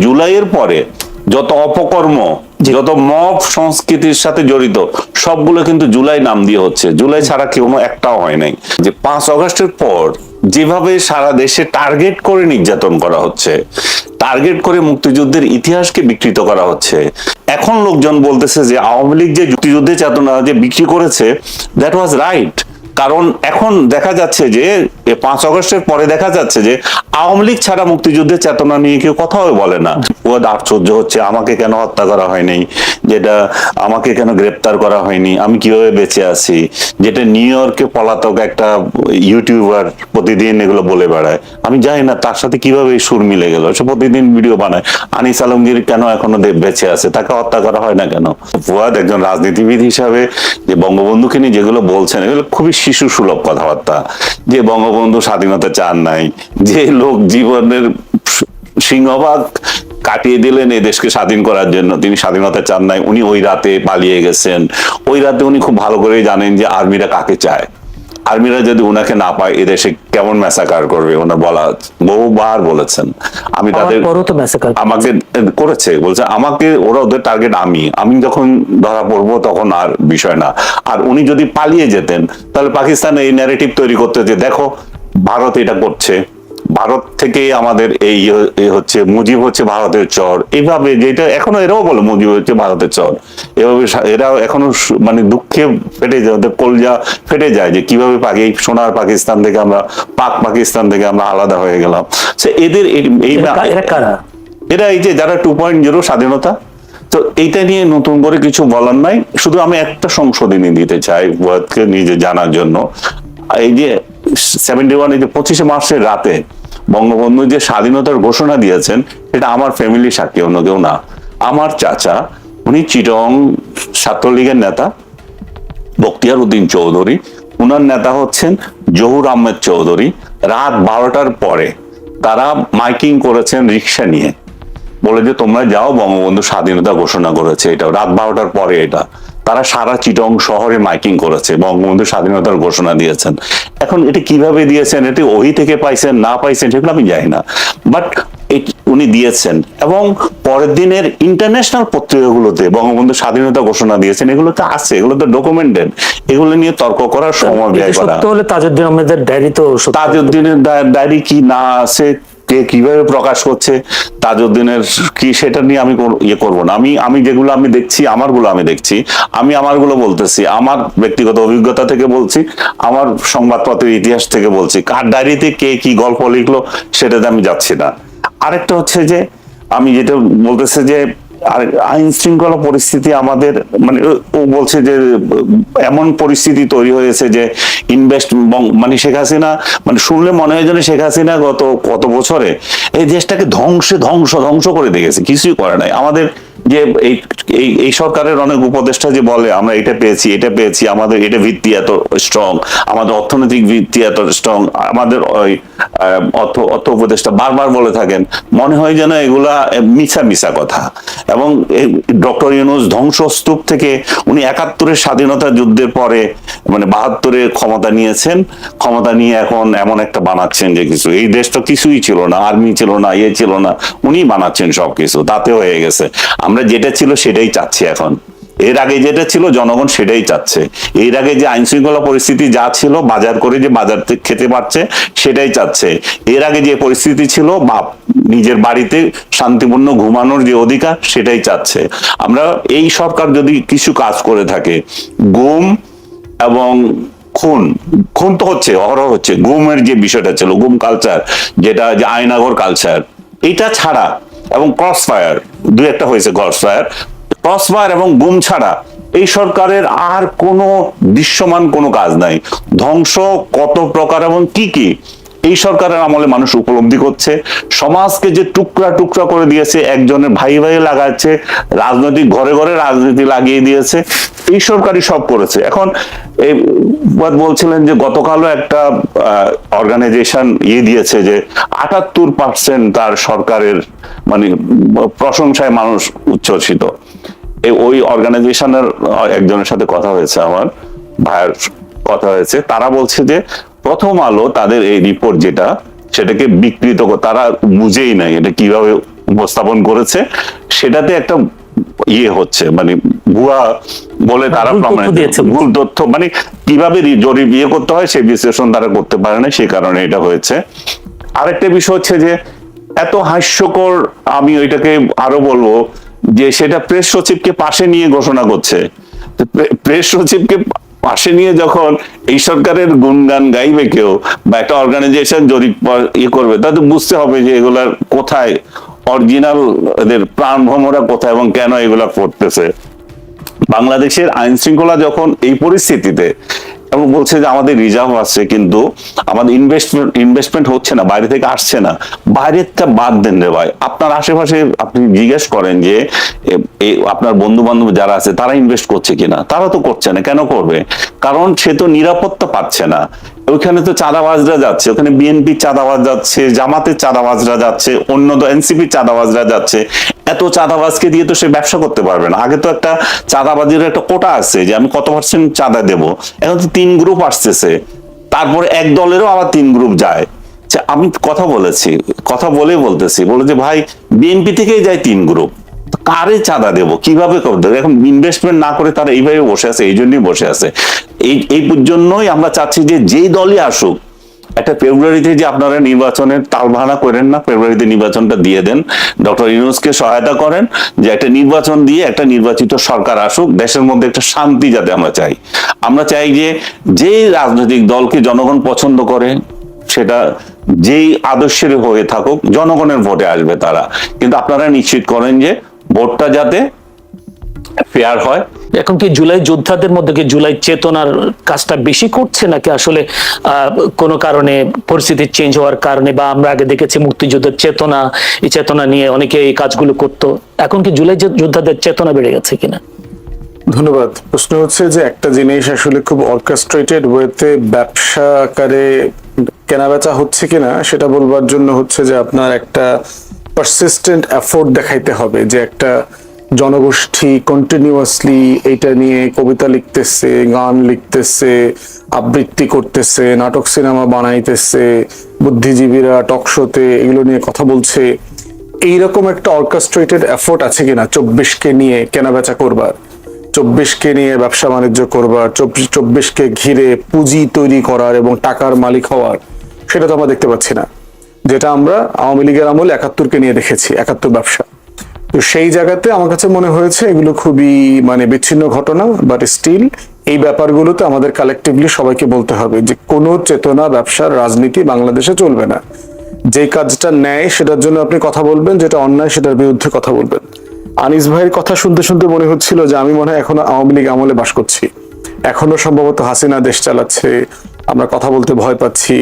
জুলাইয়ের পরে যত অপকর্ম যত মব সংস্কৃতির সাথে জড়িত সবগুলো কিন্তু জুলাই নাম দিয়ে হচ্ছে। জুলাই ছাড়া কেউ একটাও হয় নাই। যে পাঁচ অগস্টের পর যেভাবে সারা দেশে টার্গেট করে নির্যাতন করা হচ্ছে টার্গেট করে মুক্তিযুদ্ধের ইতিহাসকে বিকৃত করা হচ্ছে এখন লোকজন বলতেছে যে আওয়ামী লীগ যে মুক্তিযুদ্ধের চেতনা যে বিক্রি করেছে দ্যাট ওয়াজ রাইট কারণ এখন দেখা যাচ্ছে যে পাঁচ অগস্টের পরে দেখা যাচ্ছে যে, আওয়ামী লীগ ছাড়া মুক্তিযুদ্ধের চেতনা নিয়ে কেউ কথাও বলে না। ও আশ্চর্য হচ্ছে, আমাকে কেন হত্যা করা হয়নি? যেটা আমাকে কেন গ্রেপ্তার করা হয়নি? আমি কীভাবে বেঁচে আছি? যেটা নিউ ইয়র্কে পলাতক একটা ইউটিউবার প্রতিদিন এগুলো বলে বেড়ায়। আমি জানি না তার সাথে কীভাবে সুর মিলে গেল। সে প্রতিদিন ভিডিও বানায়। আনিস আলমগীর কেন এখনও বেঁচে আছে? তাকে হত্যা করা হয় না কেন? ফুয়াদ একজন রাজনীতিবিদ হিসাবে যে বঙ্গবন্ধুকে নিয়ে যেগুলো বলছেন, এগুলো খুবই শিশু সুলভ কথাবার্তা, যে বঙ্গবন্ধু স্বাধীনতা চান নাই, যে লোক জীবনের সিংহভাগ কাটিয়ে দিলেন এই দেশকে স্বাধীন করার জন্য, তিনি স্বাধীনতা চান নাই, উনি ওই রাতে পালিয়ে গেছেন। ওই রাতে উনি খুব ভালো করেই জানেন যে আর্মিরা কাকে চায়। আর্মিরা যদি ওনাকে না পায় এদেশে কেমন ম্যাসাকার করবে? ওনার বলা বহুবার বলেছেন। আমি তাদের আমাকে করেছে। বলছে আমাকে ওরা ওদের টার্গেট আমি। আমি যখন ধরা পড়ব তখন আর বিষয় না। আর উনি যদি পালিয়ে যেতেন তাহলে পাকিস্তান এই ন্যারেটিভ তৈরি করতে যে দেখো ভারত এটা করছে। ভারত থেকে আমাদের এই এই হচ্ছে মুজিব হচ্ছে ভারতের চর। এইভাবে যেটা এখনও এরাও বলে মুজিব হচ্ছে ভারতের চর। এভাবে এরাও এখনও মানে দুঃখে ফেটে যায় ওদের কলজা ফেটে যায় যে কীভাবে পাকি সোনার পাকিস্তান থেকে আমরা পাক পাকিস্তান থেকে আমরা আলাদা হয়ে গেলাম। সে এদের এই- এরা এরা এরা এই যে যারা টু পয়েন্ট জিরো স্বাধীনতা তো এইটা নিয়ে নতুন করে কিছু বলার নাই। শুধু আমি একটা সংশোধনী দিতে চাই নিজে জানার জন্য। এই যে সেভেন্টি ওয়ান এই যে পঁচিশে মার্চের রাতে বঙ্গবন্ধু যে স্বাধীনতার ঘোষণা দিয়েছেন এটা আমার ফ্যামিলি সাক্ষী অন্য কেউ না। আমার চাচা, উনি চিটং ছাত্রলীগের নেতা, বখতিয়ার উদ্দিন চৌধুরী। উনার নেতা হচ্ছেন জহুর আহমেদ চৌধুরী। রাত বারোটার পরে তারা মাইকিং করেছেন রিক্সা নিয়ে। বলে যে, তোমরা যাও, বঙ্গবন্ধু স্বাধীনতা ঘোষণা করেছে। এটা রাত বারোটার পরে এটা। তারা সারা চিটং শহরে মাইকিং করেছে বঙ্গবন্ধু স্বাধীনতার ঘোষণা দিয়েছেন। এখন এটা কীভাবে দিয়েছেন এটি ওই থেকে পাইছেন না পাইছেন সেগুলো আমি জানি না। বাট উনি দিয়েছেন এবং পরের দিনের ইন্টারন্যাশনাল পত্রিকাগুলোতে বঙ্গবন্ধু স্বাধীনতা ঘোষণা দিয়েছেন এগুলো তো আছে এগুলো তো ডকুমেন্টেড এগুলো নিয়ে তর্ক করার সময় ব্যয় করা। তাজউদ্দিন আহমেদের ডায়েরি তো তাজউদ্দিনের ডায়েরি কি না আছে কে কীভাবে প্রকাশ করছে, তাজউদ্দিনের কি সেটা নিয়ে আমি ইয়ে করব না। আমি আমি যেগুলো আমি দেখছি, আমারগুলো আমি দেখছি। আমি আমারগুলো বলতেছি, আমার ব্যক্তিগত অভিজ্ঞতা থেকে বলছি, আমার সংবাদপত্রের ইতিহাস থেকে বলছি, কার ডায়েরিতে কে কি গল্প লিখলো সেটাতে আমি যাচ্ছি না। আরেকটা হচ্ছে যে, আমি যেটা বলতেছে যে আইন শৃঙ্খলা পরিস্থিতি আমাদের মানে ও- ও বলছে যে, এমন পরিস্থিতি তৈরি হয়েছে যে ইনভেস্ট মানে শেখ হাসিনা মানে শুনলে মনে হয় যেন শেখ হাসিনা গত কত বছরে এই দেশটাকে ধ্বংসে ধ্বংস ধ্বংস করে দেখেছে, কিছুই করে নাই। আমাদের যে এই এই সরকারের অনেক উপদেষ্টা যে বলে, আমরা এটা পেয়েছি এটা পেয়েছি, আমাদের এটা ভিত্তি এত স্ট্রং আমাদের অর্থনৈতিক ভিত্তি এত স্ট্রং আমাদের ওই অর্থ অর্থ উপদেষ্টা বারবার বলে থাকেন। মনে হয় যেন এগুলা মিছা মিছা কথা। এবং ডক্টর ইউনুস ধ্বংসস্তূপ থেকে উনি একাত্তরের স্বাধীনতা যুদ্ধের পরে মানে বাহাত্তরে ক্ষমতা নিয়েছেন। ক্ষমতা নিয়ে এখন এমন একটা বানাচ্ছেন যে কিছু। এই দেশ তো কিছুই ছিল না, আর্মি ছিল না ইয়ে ছিল না উনি বানাচ্ছেন সবকিছু তাতে হয়ে গেছে। আমরা যেটা ছিল সেটাই চাচ্ছি এখন। এর আগে যেটা ছিল, জনগণ সেটাই চাচ্ছে। এর আগে যে আইন শৃঙ্খলা পরিস্থিতি যা ছিল, বাজার করে যে বাজার খেতে পারছে, সেটাই চাচ্ছে। এর আগে যে পরিস্থিতি ছিল বা নিজের বাড়িতে শান্তিপূর্ণ ঘুমানোর যে অধিকার, সেটাই চাচ্ছে। আমরা এই সরকার যদি কিছু কাজ করে থাকে, গুম এবং খুন খুন তো হচ্ছে, অহরহ হচ্ছে, গুমের যে বিষয়টা ছিল, গুম কালচার যেটা যে আয়নাগর কালচার এটা ছাড়া এবং ক্রস ফায়ার দু একটা হয়েছে ক্রস ফায়ার ক্রস ফায়ার এবং গুম ছাড়া এই সরকারের আর কোনো দৃশ্যমান কোনো কাজ নাই। ধ্বংস কত প্রকার এবং কি কি এই সরকারের আমলে মানুষ উপলব্ধি করছে। সমাজকে যে টুকরা টুকরা করে দিয়েছে, একজনের ভাই ভাই লাগাচ্ছে, রাজনৈতিক ঘরে ঘরে রাজনীতি লাগিয়ে দিয়েছে। এই সরকারই সব করেছে। এখন এই বলছিলেন যে গতকালও একটা অর্গানাইজেশন ইয়ে দিয়েছে যে আটাত্তর পার্সেন্ট তার সরকারের মানে প্রশংসায় মানুষ উচ্ছ্বসিত। ওই অর্গানাইজেশনের একজনের সাথে কথা হয়েছে আমার, ভাইয়ের কথা হয়েছে। তারা বলছে যে প্রথম আলো তাদের এই রিপোর্ট যেটা, সেটাকে বিকৃত তারা বুঝেই নাই এটা কীভাবে উপস্থাপন করেছে। সেটাতে একটা ইয়ে হচ্ছে মানে ভুয়া বলে তারা তথ্য প্রমাণিত দিয়েছে। ভুল তথ্য মানে কীভাবে জরিপ ইয়ে করতে হয় সেই বিশ্লেষণ তারা করতে পারে না সেই কারণে এটা হয়েছে আরেকটা বিষয় হচ্ছে যে এত হাস্যকর আমি ওইটাকে আরও বলব যে সেটা প্রেস সচিবকে পাশে নিয়ে ঘোষণা করছে প্রেস সচিবকে পাশে নিয়ে যখন এই সরকারের গুণগান গাইবে কেউ বা একটা অর্গানাইজেশন জরিপ ইয়ে করবে তাদের বুঝতে হবে যে এগুলার কোথায় অরিজিনাল এদের প্রাণ ভ্রমরা কোথায় এবং কেন এগুলা করতেছে? বাংলাদেশের আইন শৃঙ্খলা যখন এই পরিস্থিতিতে, এবং বলছে যে আমাদের রিজার্ভ আছে, কিন্তু আমাদের ইনভেস্টমেন্ট ইনভেস্টমেন্ট হচ্ছে না, বাইরে থেকে আসছে না, বাইরেরটা বাদ দেন রে ভাই। আপনার আশেপাশে আপনি জিজ্ঞেস করেন যে আপনার বন্ধু বান্ধব যারা আছে, তারা ইনভেস্ট করছে কিনা? তারা তো করছে না, কেন করবে? কারণ সে তো নিরাপত্তা পাচ্ছে না। ওইখানে তো চাঁদাবাজরা যাচ্ছে, ওখানে বিএনপি চাঁদাবাজ যাচ্ছে, জামাতের চাঁদাবাজরা যাচ্ছে, অন্য এনসিপি চাঁদাবাজরা যাচ্ছে। এত চাঁদাবাজকে দিয়ে তো সে ব্যবসা করতে পারবে না। আগে তো একটা চাঁদাবাজির একটা কোটা আছে যে আমি কত পার্সেন্ট চাঁদা দেব। এখন তো তিন গ্রুপ আসতেছে। তারপরে এক দলেরও আবার তিন গ্রুপ যায়। আমি কথা বলেছি, কথা বলে বলতেছি। বলে যে, ভাই বিএনপি থেকেই যায় তিন গ্রুপ কারে চাঁদা দেবো? কীভাবে করতে? এখন ইনভেস্টমেন্ট না করে তারা এইভাবে বসে আছে, এই জন্যই বসে আছে। এই এই জন্যই আমরা চাচ্ছি যে যেই দলই আসুক, একটা ফেব্রুয়ারিতে যে আপনারা নির্বাচনের তালবাহানা করেন না, ফেব্রুয়ারিতে নির্বাচনটা দিয়ে দেন। ডক্টর ইউনুসকে সহায়তা করেন যে একটা নির্বাচন দিয়ে একটা নির্বাচিত সরকার আসুক, দেশের মধ্যে একটা শান্তি যাতে আমরা চাই। আমরা চাই যে যেই রাজনৈতিক দলকে জনগণ পছন্দ করে, সেটা যেই আদর্শের হয়ে থাকুক, জনগণের ভোটে আসবে তারা। কিন্তু আপনারা নিশ্চিত করেন যে ভোটটা যাতে ফেয়ার হয়। এখন কি জুলাই যোদ্ধাদের মধ্যে কি জুলাই চেতনার কাজটা বেশি করছে নাকি আসলে কোনো কারণে পরিস্থিতি চেঞ্জ হওয়ার কারণে বা আমরা আগে দেখেছি মুক্তিযুদ্ধের চেতনা এই চেতনা নিয়ে অনেকে এই কাজগুলো করতো। এখন কি জুলাই যোদ্ধাদের চেতনা বেড়ে গেছে কিনা? ধন্যবাদ। প্রশ্ন হচ্ছে যে একটা জিনিস আসলে খুব অর্কেস্ট্রেটেড ওয়েতে ব্যবসা আকারে কেনাবেচা হচ্ছে কিনা সেটা বলবার জন্য হচ্ছে যে আপনার একটা পারসিস্টেন্ট এফোর্ট দেখাইতে হবে যে একটা জনগোষ্ঠী কন্টিনিউয়াসলি এটা নিয়ে কবিতা লিখতেছে, গান লিখতেছে, আবৃত্তি করতেছে, নাটক, সিনেমা বানাইতেছে, বুদ্ধিজীবীরা টক শোতে এগুলো নিয়ে কথা বলছে। এইরকম একটা অর্কেস্ট্রেটেড এফোর্ট আছে কিনা? চব্বিশকে নিয়ে কেনাবেচা করবার, চব্বিশকে নিয়ে ব্যবসা বাণিজ্য করবার চব্বিশ চব্বিশকে ঘিরে পুঁজি তৈরি করার এবং টাকার মালিক হওয়ার, সেটা তো আমরা দেখতে পাচ্ছি না। যেটা আমরা আওয়ামী লীগের আমলে একাত্তরকে নিয়ে দেখেছি, একাত্তর ব্যবসা। তো সেই জায়গাতে আমার কাছে মনে হয়েছে এগুলো খুবই মানে বিচ্ছিন্ন ঘটনা বাট স্টিল এই ব্যাপারগুলোতে আমাদের কালেকটিভলি সবাইকে বলতে হবে যে কোনো চেতনা ব্যবসার রাজনীতি বাংলাদেশে চলবে না। যে কাজটা ন্যায় সেটার জন্য আপনি কথা বলবেন, যেটা অন্যায় সেটার বিরুদ্ধে কথা বলবেন। আনিস ভাইয়ের কথা শুনতে শুনতে মনে হচ্ছিল যে আমি মনে হয় এখনও আওয়ামী লীগ আমলে বাস করছি। এখনও সম্ভবত হাসিনা দেশ চালাচ্ছে, আমরা কথা বলতে ভয় পাচ্ছি।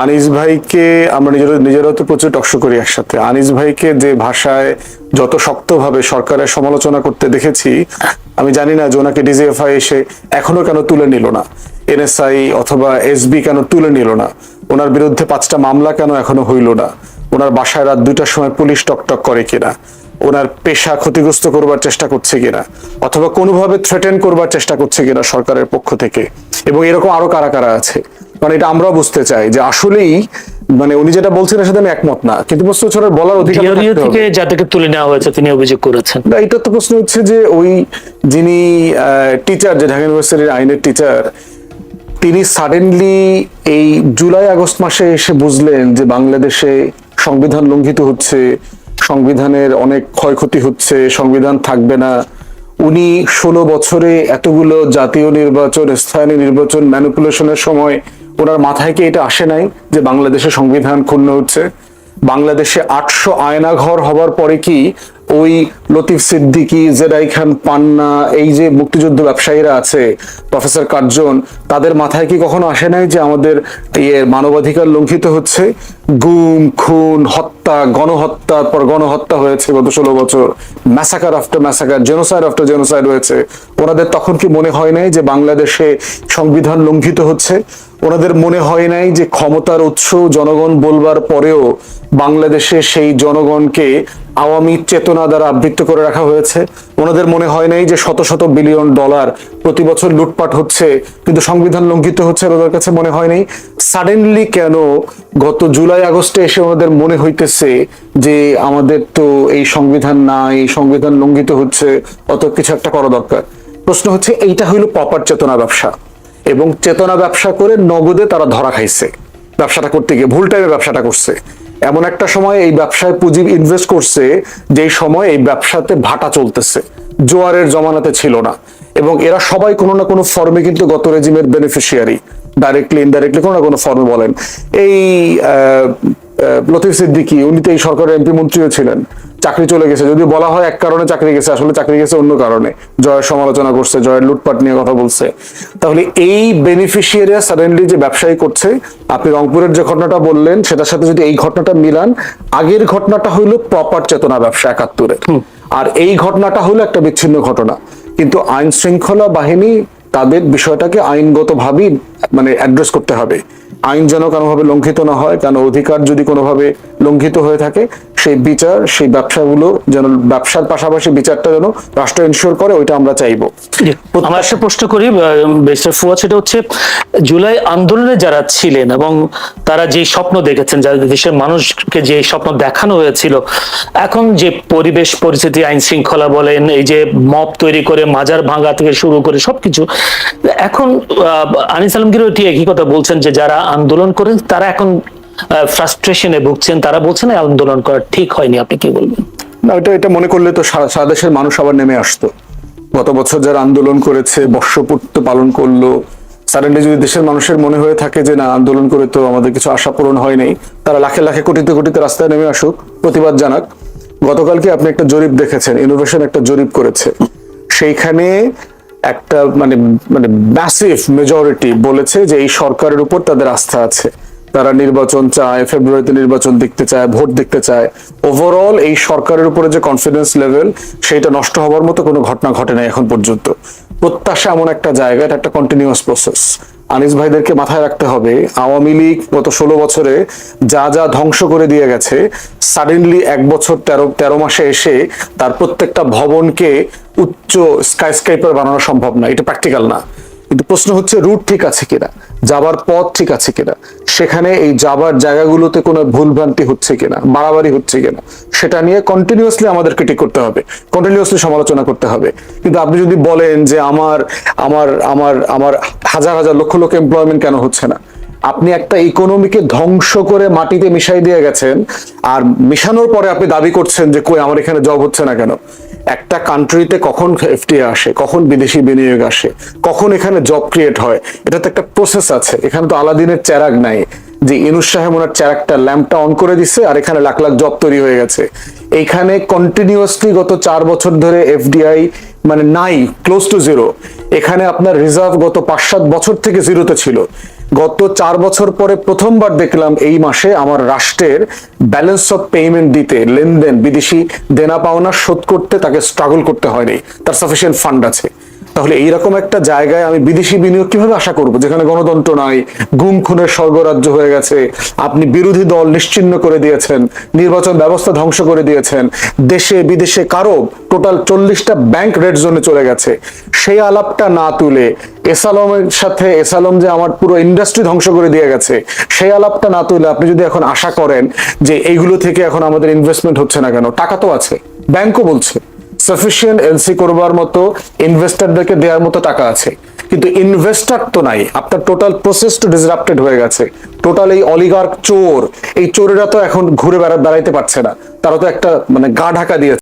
আনিস ভাইকে আমরা নিজেরা নিজেরাও তো প্রচুর টকশো করি একসাথে। আনিস ভাইকে যে ভাষায় যত শক্তভাবে সরকারের সমালোচনা করতে দেখেছি, আমি জানি না যে ওনাকে ডিজিএফআই এসে এখনও কেন তুলে নিল না। এনএসআই অথবা এসবি কেন তুলে নিল না? ওনার বিরুদ্ধে পাঁচটা মামলা কেন এখনও হইল না? ওনার বাসায় রাত দুইটার সময় পুলিশ টকটক করে কিনা? ওনার পেশা ক্ষতিগ্রস্ত করবার চেষ্টা করছে কিনা? অথবা কোনোভাবে থ্রেটেন করবার চেষ্টা করছে কিনা সরকারের পক্ষ থেকে? এবং এরকম আরও কারা কারা আছে? মানে এটা আমরাও বুঝতে চাই যে আসলেই মানে উনি যেটা বলছেন এর সাথে আমি একমত না। কিন্তু প্রশ্ন হচ্ছে বলার অধিকার থেকে যাদেরকে তুলে নেওয়া হয়েছে তিনি অভিযোগ করেছেন। না এটা তো প্রশ্ন হচ্ছে যে ওই যিনি টিচার যে ঢাকা ইউনিভার্সিটির আইনের টিচার তিনি সাডেনলি এই জুলাই আগস্ট মাসে এসে বুঝলেন যে বাংলাদেশে সংবিধান লঙ্ঘিত হচ্ছে সংবিধানের অনেক ক্ষয়ক্ষতি হচ্ছে সংবিধান থাকবে না। উনি ষোলো বছরে এতগুলো জাতীয় নির্বাচন স্থানীয় নির্বাচন ম্যানিপুলেশনের সময় ওনার মাথায় কি এটা আসে নাই যে বাংলাদেশে সংবিধান ক্ষুণ্ণ হচ্ছে? বাংলাদেশে আটশো আয়নাঘর হবার পরে কি ওই লতিফ সিদ্দিকি জেরাই খান, পান্না, এই যে মুক্তিযুদ্ধ ব্যবসায়ীরা আছে, প্রফেসর কার্জন, তাদের মাথায় কি কখনো আসে নাই যে আমাদের ইয়ে মানবাধিকার লঙ্ঘিত হচ্ছে? গুম, খুন, হত্যা, গণহত্যার পর গণহত্যা হয়েছে গত ষোলো বছর। Massacre after massacre genocide after genocide হয়েছে। ওনাদের তখন কি মনে হয় নাই যে বাংলাদেশে সংবিধান লঙ্ঘিত হচ্ছে? ওনাদের মনে হয় নাই যে ক্ষমতার উৎস জনগণ বলবার পরেও বাংলাদেশে সেই জনগণকে আওয়ামী চেতনা দ্বারা আবৃত্ত করে রাখা হয়েছে। ওনাদের মনে হয় নাই যে শত শত বিলিয়ন ডলার প্রতি বছর লুটপাট হচ্ছে, কিন্তু সংবিধান লঙ্ঘিত হচ্ছে ওদের কাছে মনে হয় নাই। সাডেনলি কেন গত জুলাই আগস্টে এসে ওনাদের মনে হইতেছে যে আমাদের তো এই সংবিধান নাই এই সংবিধান লঙ্ঘিত হচ্ছে, অত কিছু একটা করা দরকার? প্রশ্ন হচ্ছে, এইটা হইল প্রপার চেতনা ব্যবসা। এবং চেতনা ব্যবসা করে নগদে তারা ধরা খাইছে। ব্যবসাটা করতে গিয়ে, ভুল টাইমে ব্যবসাটা করছে। এমন একটা সময় এই ব্যবসায় পুঁজি ইনভেস্ট করছে, যেই সময় এই ব্যবসাতে ভাটা চলতেছে। জোয়ারের জমানাতে ছিল না। এবং এরা সবাই কোনো না কোনো ফর্মে কিন্তু গত রেজিমের বেনিফিশিয়ারি ডাইরেক্টলি ইনডাইরেক্টলি কোনো না কোনো ফর্মে বলেন। এই লতিফ সিদ্দিকী, উনি তো এই সরকারের এমপি মন্ত্রীও ছিলেন। চাকরি চলে গেছে। যদি বলা হয় এক কারণে চাকরি গেছে আসলে চাকরি গেছে অন্য কারণে। জয়ের সমালোচনা করছে জয়ের লুটপাট নিয়ে কথা বলছে। তাহলে এই বেনিফিশিয়ারিয়া সাডেনলি যে ব্যবসায়ী করছে আপনি রংপুরের যে ঘটনাটা বললেন সেটার সাথে যদি এই ঘটনাটা মিলান আগের ঘটনাটা হইল প্রপার চেতনা ব্যবসা একাত্তরে। আর এই ঘটনাটা হলো একটা বিচ্ছিন্ন ঘটনা। কিন্তু আইন শৃঙ্খলা বাহিনী তাদের বিষয়টাকে আইনগত আইনগতভাবেই মানে অ্যাড্রেস করতে হবে। আইন যেন কোনোভাবে লঙ্ঘিত না হয় কারণ অধিকার যদি কোনোভাবে লঙ্ঘিত হয়ে থাকে সেই বিচার, সেই ব্যবসাগুলো যেন ব্যবসার পাশাপাশি বিচারটা যেন রাষ্ট্র ইনশিওর করে, ওইটা আমরা চাইব। আমরা একটা প্রশ্ন করি বেস্টার ফুয়া সেটা হচ্ছে জুলাই আন্দোলনে যারা ছিলেন এবং তারা যে স্বপ্ন দেখেছেন, যারা দেশের মানুষকে যে স্বপ্ন দেখানো হয়েছিল, এখন যে পরিবেশ, পরিস্থিতি, আইন শৃঙ্খলা বলেন, এই যে মপ তৈরি করে, মাজার ভাঙা থেকে শুরু করে সবকিছু, এখন আনিস আলমগীর একই কথা বলছেন যে যারা আন্দোলন করেন, তারা এখন ফ্রাস্ট্রেশনে ভুগছেন, তারা বলছেন আন্দোলন করা ঠিক হয়নি, আপনি কি বলবেন? না, এটা এটা মনে করলে তো সারা দেশের মানুষ আবার নেমে আসতো। গত বছর যারা আন্দোলন করেছে, বর্ষপূর্ত পালন করল সাডেনলি যদি দেশের মানুষের মনে হয়ে থাকে যে, না, আন্দোলন করে তো আমাদের কিছু আশা পূরণ হয় নাই, তারা লাখে লাখে, কোটিতে কোটিতে রাস্তায় নেমে আসুক, প্রতিবাদ জানাক। গতকালকে আপনি একটা জরিপ দেখেছেন ইনোভেশন একটা জরিপ করেছে। সেইখানে একটা মানে মানে ম্যাসিভ মেজরিটি বলেছে যে, এই সরকারের উপর তাদের আস্থা আছে। তারা নির্বাচন চায় ফেব্রুয়ারিতে নির্বাচন দেখতে চায়, ভোট দেখতে চায় ওভারঅল এই সরকারের উপরে যে কনফিডেন্স লেভেল সেটা নষ্ট হওয়ার মতো কোনো ঘটনা ঘটে নাই এখন পর্যন্ত। প্রত্যাশা এমন একটা জায়গা, এটা একটা কন্টিনিউয়াস প্রসেস আনিস ভাইদেরকে মাথায় রাখতে হবে, আওয়ামী লীগ গত ষোলো বছরে যা যা ধ্বংস করে দিয়ে গেছে সাডেনলি এক বছর তেরো তেরো মাসে এসে তার প্রত্যেকটা ভবনকে উচ্চ স্কাইস্ক্রাইপার বানানো সম্ভব না, এটা প্র্যাকটিক্যাল না। কিন্তু প্রশ্ন হচ্ছে রুট ঠিক আছে কিনা? যাবার পথ ঠিক আছে কিনা? সেখানে এই যাবার জায়গাগুলোতে কোনো ভুলভ্রান্তি হচ্ছে কিনা? বাড়াবাড়ি হচ্ছে কিনা? সেটা নিয়ে কন্টিনিউয়াসলি আমাদের ক্রিটিক করতে হবে। কন্টিনিউয়াসলি সমালোচনা করতে হবে। কিন্তু আপনি যদি বলেন যে আমার আমার আমার আমার হাজার হাজার লক্ষ লক্ষ এমপ্লয়মেন্ট কেন হচ্ছে না? আপনি একটা ইকোনমিকে ধ্বংস করে মাটিতে মিশাই দিয়ে গেছেন, আর মিশানোর পরে আপনি দাবি করছেন যে, কই, আমার এখানে জব হচ্ছে না কেন? একটা কান্ট্রিতে কখন এফটিএ আসে, কখন বিদেশি বিনিয়োগ আসে, কখন এখানে জব ক্রিয়েট হয় এটা তো একটা প্রসেস আছে। এখানে তো আলাদিনের চেরাগ নাই, যে ইনুস সাহেব ওনার চেরাগটা ল্যাম্পটা অন করে দিচ্ছে আর এখানে লাখ লাখ জব তৈরি হয়ে গেছে। এইখানে কন্টিনিউয়াসলি গত চার বছর ধরে এফডিআই মানে নাই ক্লোজ টু জিরো এখানে আপনার রিজার্ভ গত পাঁচ সাত বছর থেকে জিরোতে ছিল। গত চার বছর পরে প্রথমবার দেখলাম এই মাসে আমার রাষ্ট্রের ব্যালেন্স অফ পেমেন্ট দিতে, লেনদেন, বিদেশি দেনা পাওনা শোধ করতে তাকে স্ট্রাগল করতে হয়নি। তার সাফিসিয়েন্ট ফান্ড আছে। তাহলে এইরকম একটা জায়গায় আমি বিদেশি বিনিয়োগ কীভাবে আশা করব? যেখানে গণতন্ত্র নাই, গুম খুনের স্বর্গরাজ্য হয়ে গেছে, আপনি বিরোধী দল নিশ্চিন্ন করে দিয়েছেন, নির্বাচন ব্যবস্থা ধ্বংস করে দিয়েছেন, দেশে বিদেশে কারও টোটাল চল্লিশটা ব্যাংক রেড জোনে চলে গেছে। সেই আলাপটা না তুলে, এসালমের সাথে, এসালম যে আমার পুরো ইন্ডাস্ট্রি ধ্বংস করে দিয়ে গেছে, সেই আলাপটা না তুলে আপনি যদি এখন আশা করেন যে এইগুলো থেকে এখন আমাদের ইনভেস্টমেন্ট হচ্ছে না কেন, টাকা তো আছে ব্যাংকও বলছে। সাফিসিয়েন্ট এলসি করবার মতো ইনভেস্টরদেরকে দেওয়ার মতো টাকা আছে। কিন্তু ইনভেস্টর তো নাই। আপনার টোটাল প্রসেস তো ডিসরাপ্টেড হয়ে গেছে। টোটাল এই অলিগার্ক চোর, এই চোরেরা তো এখন ঘুরে বেড়া বেড়াইতে পারছে না। তারা তো একটা মানে গা ঢাকা দিয়েছে।